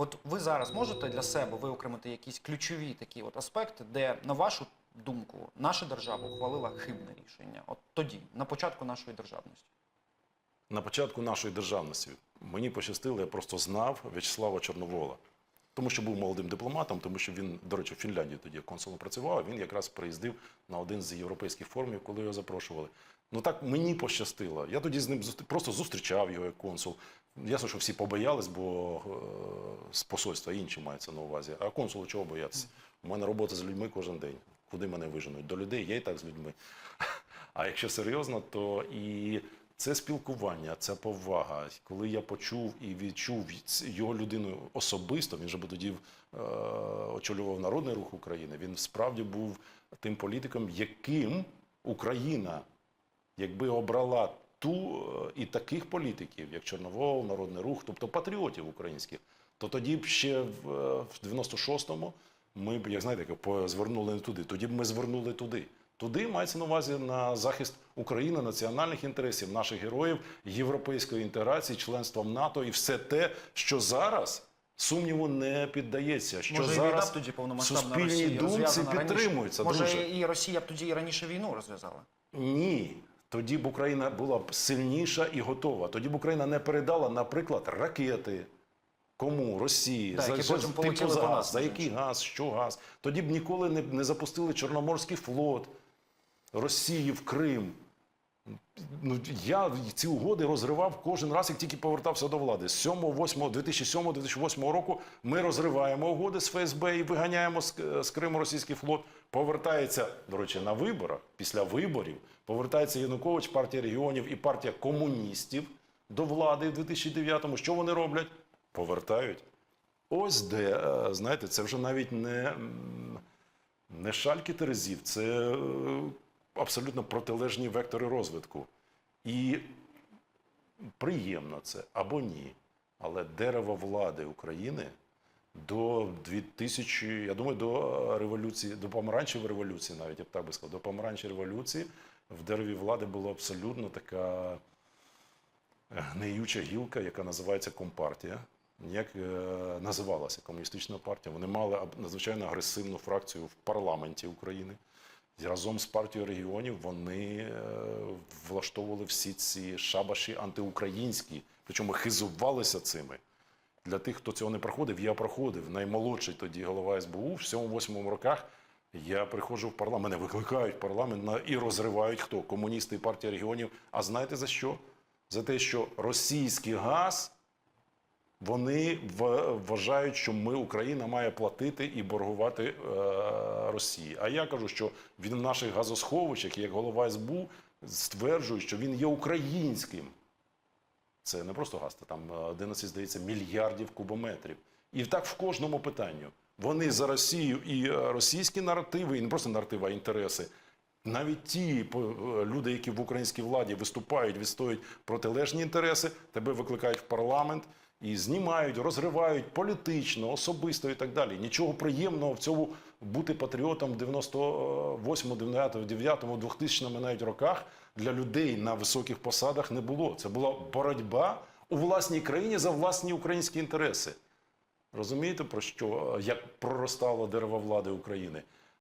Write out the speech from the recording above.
От ви зараз можете для себе виокремити якісь ключові такі от аспекти, де, на вашу думку, наша держава ухвалила хибне рішення? От тоді, на початку нашої державності. На початку нашої державності мені пощастило, я просто знав В'ячеслава Чорновола. Тому що був молодим дипломатом, тому що він, до речі, в Фінляндії тоді консулом працював. Він якраз приїздив на один з європейських форумів, коли його запрошували. Ну так мені пощастило. Я тоді з ним просто зустрічав його як консул. Ясно, що всі побоялись, бо е, з посольства інші мається на увазі. А консулу чого боятися? У мене робота з людьми кожен день. Куди мене виженуть? До людей я і так з людьми. А якщо серйозно, то і це спілкування, це повага. Коли я почув і відчув його людину особисто, він же би тоді е, очолював Народний рух України. Він справді був тим політиком, яким Україна, якби обрала ту е, і таких політиків, як Чорновол, Народний рух, тобто патріотів українських, то тоді б ще в, е, в 96-му ми б, як знаєте, як звернули не туди. Тоді б ми звернули туди. Туди мається на увазі на захист України, національних інтересів, наших героїв, європейської інтеграції, членства в НАТО і все те, що зараз сумніву не піддається. Що Може, зараз б тоді повномасштабна суспільній Росії думці підтримується. Може, друже. і Росія б тоді і раніше війну розв'язала? Ні. Тоді б Україна була б сильніша і готова. Тоді б Україна не передала, наприклад, ракети. Кому? Росії, Так, які потім типу за газ, нас, за який газ, що газ. Тоді б ніколи не, не запустили Чорноморський флот Росії в Крим. Ну, я ці угоди розривав кожен раз, як тільки повертався до влади. З 2007-2008 року ми розриваємо угоди з ФСБ і виганяємо з, з Криму російський флот. Повертається, до речі, на виборах, після виборів, повертається Янукович, партія регіонів і партія комуністів до влади в 2009-му. Що вони роблять? Повертають. Ось де, е, знаєте, це вже навіть не, не шальки терезів, це е, абсолютно протилежні вектори розвитку. І приємно це або ні. Але дерево влади України до 2000, я думаю, до революції, до помаранчевої революції, навіть я б так би сказав, до помаранчевої революції в дереві влади була абсолютно така гниюча гілка, яка називається Компартія. Як е, називалася комуністична партія. Вони мали надзвичайно агресивну фракцію в парламенті України. Разом з партією регіонів вони е, влаштовували всі ці шабаші антиукраїнські, причому хизувалися цими. Для тих, хто цього не проходив, я проходив. Наймолодший тоді голова СБУ в 7-8 роках. Я приходжу в парламент, мене викликають в парламент і розривають хто? Комуністи і партія регіонів. А знаєте за що? За те, що російський газ вони вважають, що ми, Україна, має платити і боргувати е, Росії. А я кажу, що він в наших газосховищах, як голова СБУ, стверджує, що він є українським. Це не просто газ, там е, 11, здається, мільярдів кубометрів. І так в кожному питанню. Вони за Росію і е, російські наративи, і не просто наративи, а інтереси. Навіть ті е, люди, які в українській владі виступають, відстоюють протилежні інтереси, тебе викликають в парламент і знімають, розривають політично, особисто і так далі. Нічого приємного в цьому бути патріотом в 98, 99, 2000 навіть роках для людей на високих посадах не було. Це була боротьба у власній країні за власні українські інтереси. Розумієте, про що, як проростало дерево влади України?